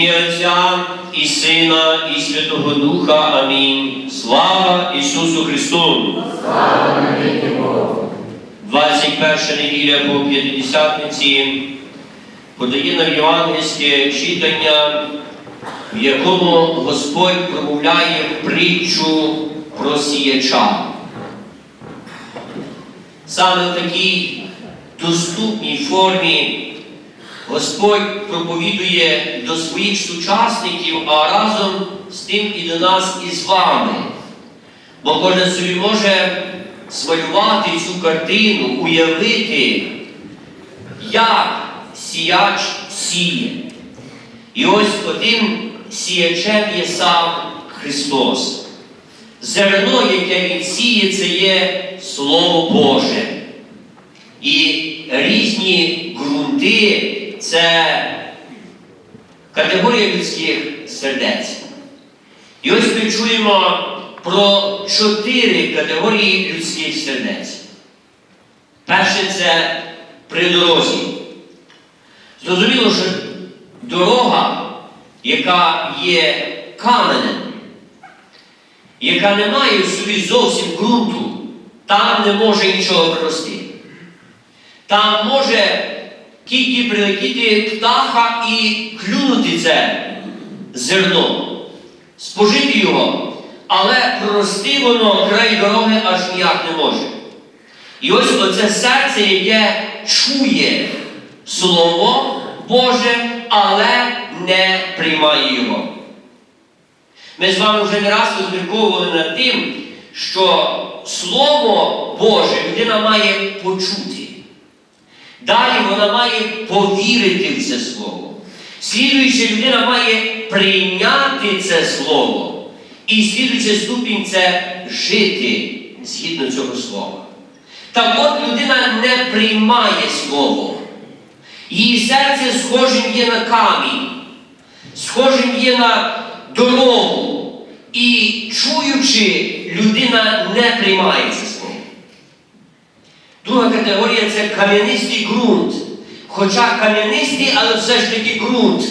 І Отця, і Сина, і Святого Духа. Амінь. Слава Ісусу Христу! Слава 21 неділя по П'ятидесятниці подає нам євангельське читання, в якому Господь промовляє притчу про сіяча. Саме в такій доступній формі Господь проповідує до своїх сучасників, а разом з тим і до нас і з вами. Бо кожен собі може смалювати цю картину, уявити, як сіяч сіє. І ось одним сіячем є сам Христос. Зерно, яке Він сіє, це є Слово Боже. І різні ґрунти це категорія людських сердець. І ось ми чуємо про чотири категорії людських сердець. Перше це при дорозі. Зрозуміло, що дорога, яка є каменем, яка не має в собі зовсім ґрунту, там не може нічого прорости. Там може тільки прилетіти птаха і клюнути це зерно, спожити його, але прорости воно край дороги аж ніяк не може. І ось оце серце, яке чує Слово Боже, але не приймає його. Ми з вами вже не раз розмірковували над тим, що Слово Боже людина має почути. Далі вона має повірити в це слово. Слідуюча людина має прийняти це слово. І слідуючий ступінь це жити згідно цього слова. Так от людина не приймає слово. Її серце схожим є на камінь, схожим є на дорогу. І чуючи, людина не приймає це. Друга категорія це кам'янистий ґрунт. Хоча кам'янистий, але все ж таки ґрунт.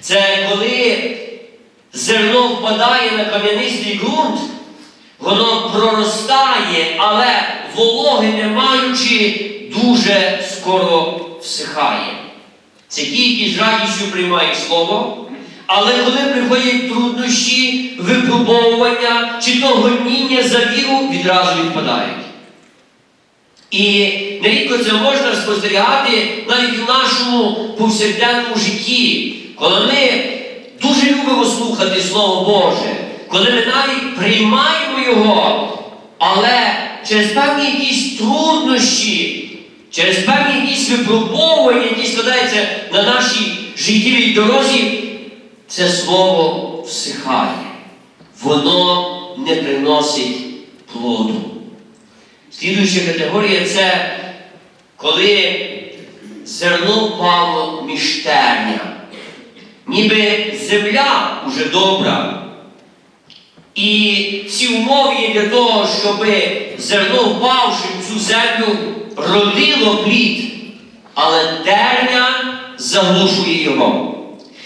Це коли зерно впадає на кам'янистий ґрунт, воно проростає, але вологи не маючи, дуже скоро всихає. Це ті, які з радістю приймають слово. Але коли приходять труднощі, випробовування чи то гоніння за віру, відразу відпадають. І нерідко це можна спостерігати навіть в нашому повсякденному житті, коли ми дуже любимо слухати Слово Боже, коли ми навіть приймаємо Його, але через певні якісь труднощі, через певні якісь випробовування, які складаються на нашій життєвій дорозі, це слово всихає. Воно не приносить плоду. Слідуюча категорія це коли зерно впало між терня. Ніби земля уже добра. І всі умови для того, щоб зерно впавши в цю землю, родило плід, але терня заглушує його.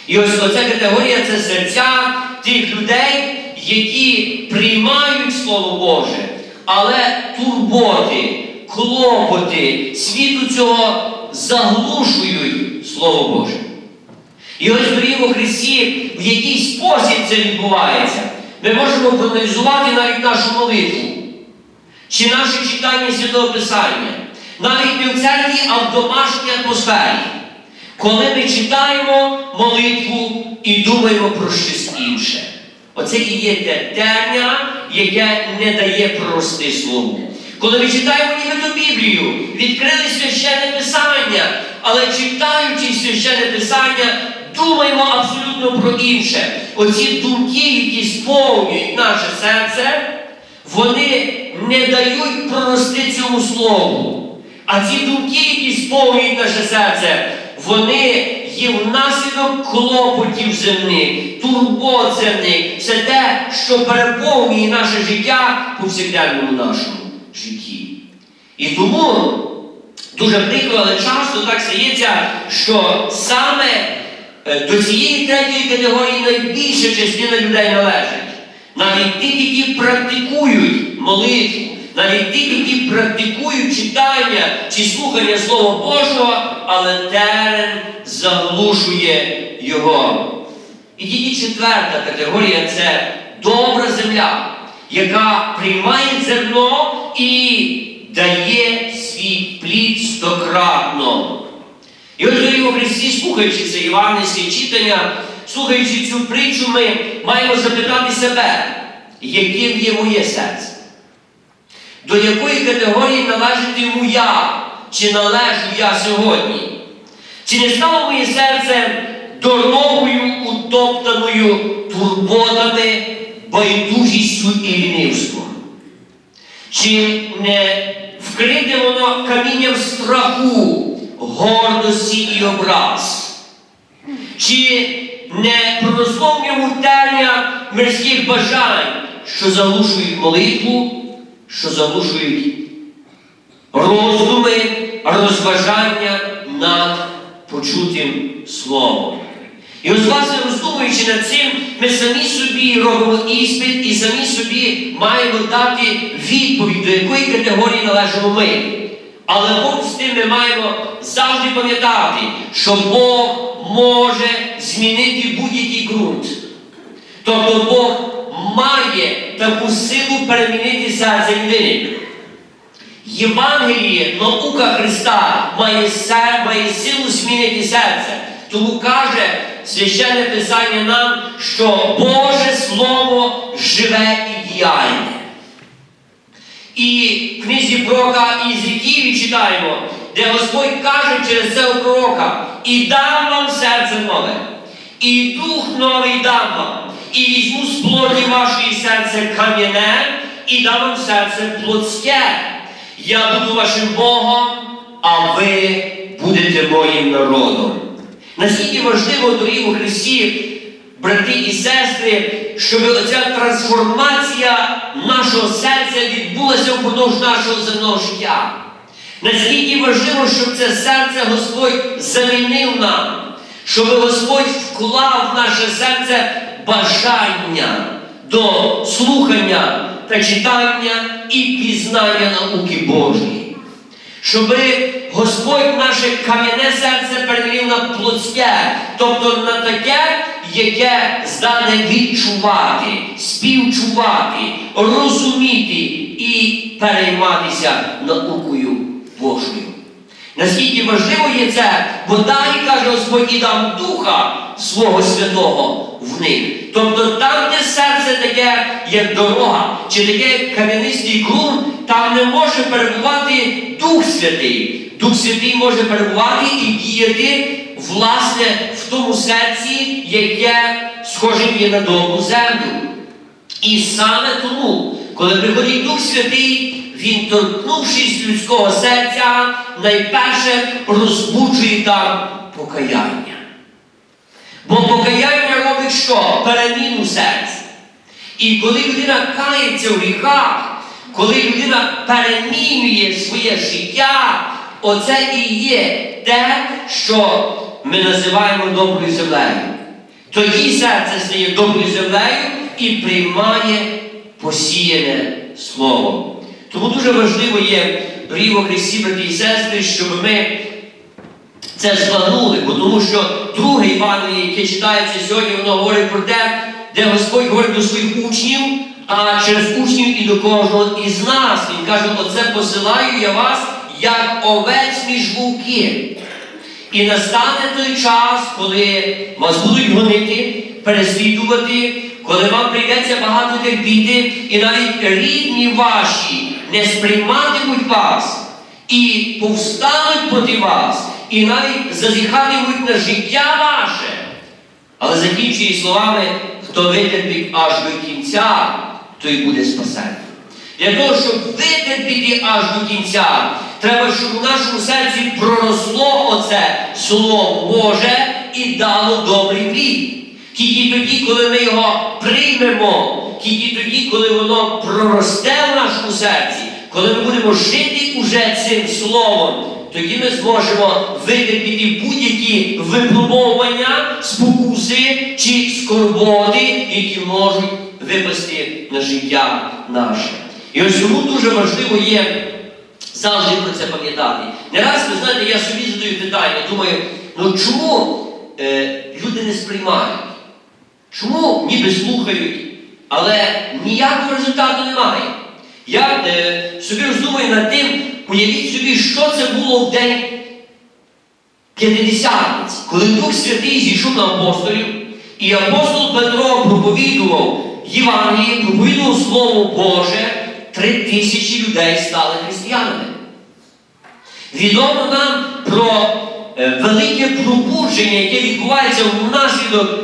І ось оця категорія це серця тих людей, які приймають Слово Боже, але турботи, клопоти, світу цього заглушують Слово Боже. І ось дорогі у Христі, в який спосіб це відбувається, ми можемо проаналізувати навіть нашу молитву, чи наше читання Святого Писання, навіть не в церкві, а в домашній атмосфері. Коли ми читаємо молитву і думаємо про щось інше. Оце і є те терня, яке не дає прорости слову. Коли ми читаємо нібито Біблію, відкрили священне Писання, але читаючи священне Писання, думаємо абсолютно про інше. Оці думки, які сповнюють наше серце, вони не дають прорости цьому слову. А ці думки, які сповнюють наше серце, вони є внаслідок клопотів земних, турбот земних, все те, що переповнює наше життя повсякденному нашому житті. І тому дуже прикро, але часто так стається, що саме е, до цієї третьої категорії найбільша частина людей належить. Навіть тих, які практикують молитву, навіть тих, які практикують читання чи слухання Слова Божого, але терен заглушує його. І тільки четверта категорія це добра земля, яка приймає зерно і дає свій плід стократно. І от дорогі Христі, слухаючи це євангельське читання, слухаючи цю притчу, ми маємо запитати себе, яким є моє серце? До якої категорії належатиму я, чи належу я сьогодні? Чи не стало моє серце дорогою, утоптаною турботами, байдужістю і лінивством? Чи не вкрите воно камінням страху, гордості і образ? Чи не проросло в ньому терня мирських бажань, що заглушують молитву, що заглушують роздуми, розважання над почутим словом? І ось, власне, роздумуючи над цим, ми самі собі робимо іспит і самі собі маємо дати відповідь, до якої категорії належимо ми. Але Бог з тим ми маємо завжди пам'ятати, що Бог може змінити будь-який ґрунт. Тобто Бог має таку силу перемінити серце людини. Євангеліє, наука Христа має, сер- має силу змінити серце. Тому каже священне Писання нам, що Боже Слово живе і діяльне. І в книзі пророка Ізіківі читаємо, де Господь каже через це у пророка, і дам вам серце нове, і дух новий дам вам, і візьму з плоті вашої серце кам'яне, і дам вам серце плотське. Я буду вашим Богом, а ви будете моїм народом. Наскільки важливо, дорогі у Христі, брати і сестри, щоб оця трансформація нашого серця відбулася впродовж нашого земного життя. Наскільки важливо, щоб це серце Господь замінив нам, щоб Господь вклав в наше серце бажання до слухання та читання і пізнання науки Божої. Щоб Господь наше кам'яне серце перемінив на плотське, тобто на таке, яке здатне відчувати, співчувати, розуміти і перейматися наукою Божою. Наскільки важливо є це, бо далі каже Господь і дам Духа свого Святого в них. Тобто там, де серце таке, як дорога, чи таке кам'янистий ґрунт, там не може перебувати Дух Святий. Дух Святий може перебувати і діяти, власне, в тому серці, яке схоже є на добру землю. І саме тому, коли приходить Дух Святий, він, торкнувшись людського серця, найперше розбуджує там покаяння. Бо покаяння робить що? Переміну серця. І коли людина кається в гріхах, коли людина перемінює своє життя, оце і є те, що ми називаємо доброю землею. Тоді серце стає доброю землею і приймає посіяне слово. Тому дуже важливо є, дорогі во Христі, брати і сестри, щоб ми це збагнули, бо тому що друге Іванові, яке читається сьогодні, воно говорить про те, де Господь говорить до своїх учнів, а через учнів і до кожного із нас. Він каже, оце посилаю я вас, як овець між вовки. І настане той час, коли вас будуть гонити, переслідувати, коли вам прийдеться багато терпіти, і навіть рідні ваші не сприйматимуть вас і повстануть проти вас, і навіть зазіхатимуть на життя ваше. Але закінчує словами, хто витерпить аж до кінця, той буде спасений. Для того, щоб витерпіти аж до кінця, треба, щоб у нашому серці проросло оце Слово Боже і дало добрий плід. Тільки тоді, коли ми його приймемо, тільки тоді, коли воно проросте в нашому серці, коли ми будемо жити уже цим словом, тоді ми зможемо витерпіти будь-які випробовування, спокуси чи скорботи, які можуть випасти на життя наше. І ось тому дуже важливо є завжди про це пам'ятати. Не раз, ви знаєте, я собі задаю питання, думаю, ну чому е, люди не сприймають? Чому ніби слухають, але ніякого результату немає? Я е, собі роздумую над тим, уявіть собі, що це було в день П'ятидесятниці, коли Дух Святий зійшов на апостолів, і апостол Петро проповідував Євангеліє, проповідував Слово Боже, три тисячі людей стали християнами. Відомо нам про е, велике пробудження, яке відбувається внаслідок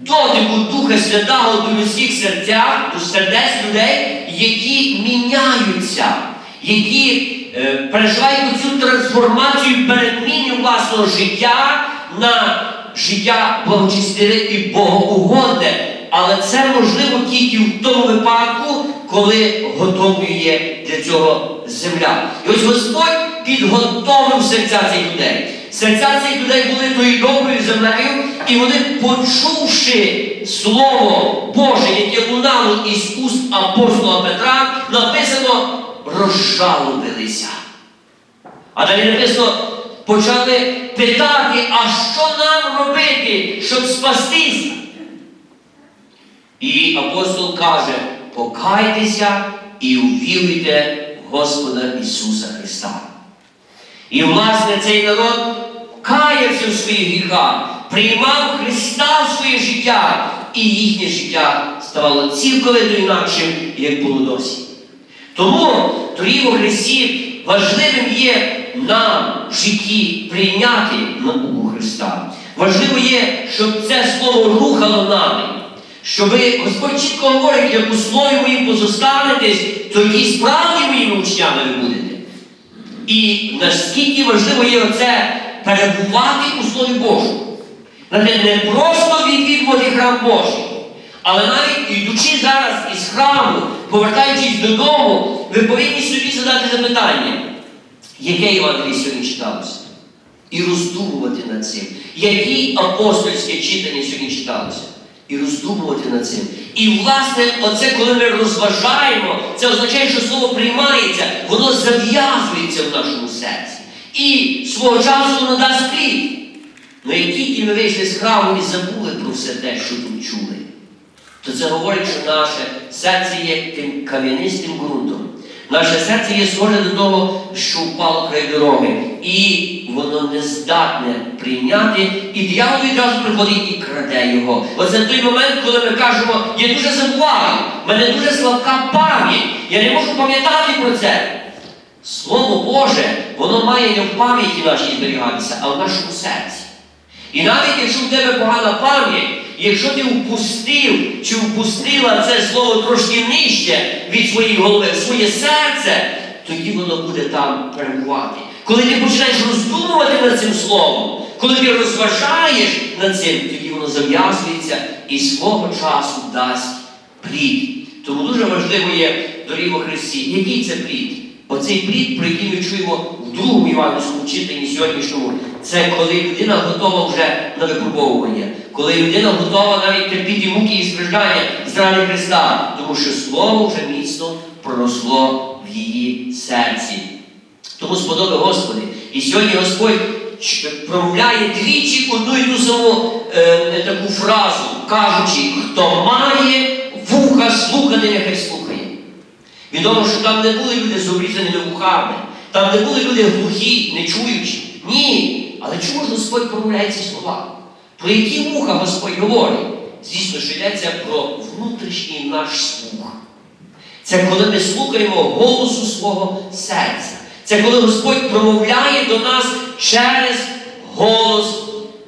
дотику Духа Святого до людських серцях, до сердець людей, які міняються, які е, переживають цю трансформацію переміни власного життя на життя благочестиве і богоугодне. Але це можливо тільки в тому випадку, коли готовою для цього земля. І ось Господь підготовив серця цих людей. Серця цих людей були тою доброю землею, і вони, почувши Слово Боже, яке лунало із уст апостола Петра, написано розжалобилися. А далі написано, почали питати, а що нам робити, щоб спастися? І апостол каже, покайтеся і увіруйте в Господа Ісуса Христа. І, власне, цей народ каявся в своїх гріхах, приймав Христа в своє життя, і їхнє життя ставало цілковито інакшим, як було досі. Тому, дорогі у Христі, важливим є нам в житті прийняти науку Христа. Важливо є, щоб це слово рухало нами. Щоб Господь чітко говорить, як у слові моїм позостанетесь, тоді справді моїми учнями ви будете. І наскільки важливо є оце перебувати у Слові Божому. Не просто відвідувати храм Божий, але навіть йдучи зараз із храму, повертаючись додому, ви повинні собі задати запитання, яке Євангеліє сьогодні читалося? І роздумувати над цим. Які апостольське читання сьогодні читалося? І роздумувати над цим. І, власне, оце, коли ми розважаємо, це означає, що слово приймається, воно зав'язується в нашому серці. І свого часу воно дасть плід. Ну як тільки ми вийшли з храму і забули про все те, що тут чули, то це говорить, що наше серце є тим кам'янистим ґрунтом. Наше серце є схоже до того, що впало край дороги, і воно не здатне прийняти, і дьявол відразу приходить і краде його. Оце той момент, коли ми кажемо, я дуже забуваю, в мене дуже слабка пам'ять, я не можу пам'ятати про це. Слово Боже, воно має не в пам'яті нашій зберігатися, а в нашому серці. І навіть якщо в тебе погана пам'ять, якщо ти впустив чи впустила це слово трошки нижче від своєї голови, своє серце, тоді воно буде там перебувати. Коли ти починаєш роздумувати над цим словом, коли ти розважаєш над цим, тоді воно зав'язується і свого часу дасть плід. Тому дуже важливо є, дорогі во Христі, який це плід? Оцей плід, про який ми чуємо в другому іванівському читанні сьогоднішньому, це коли людина готова вже на випробовування, коли людина готова навіть терпіти муки і страждання заради Христа, тому що Слово вже міцно проросло в її серці. Тому сподоби Господи. І сьогодні Господь промовляє двічі одну і ту саму е, таку фразу, кажучи, хто має вуха слухати, нехай слухає. Відомо, що там не були люди з обрізаними вухами, там не були люди глухі, не чуючі. Ні. Але чому ж Господь промовляє ці слова? Про які вуха Господь говорить? Звісно, що йдеться про внутрішній наш слух. Це коли ми слухаємо голосу свого серця. Це коли Господь промовляє до нас через голос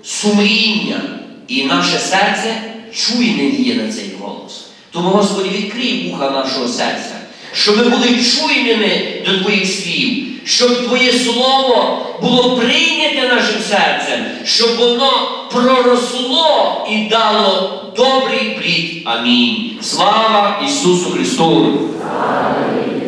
сумління. І наше серце чуйним є на цей голос. Тому, Господи, відкрий вуха нашого серця, щоб ми були чуйними до Твоїх слів, щоб Твоє Слово було прийняте нашим серцем, щоб воно проросло і дало добрий плід. Амінь. Слава Ісусу Христу! Аллилуйя.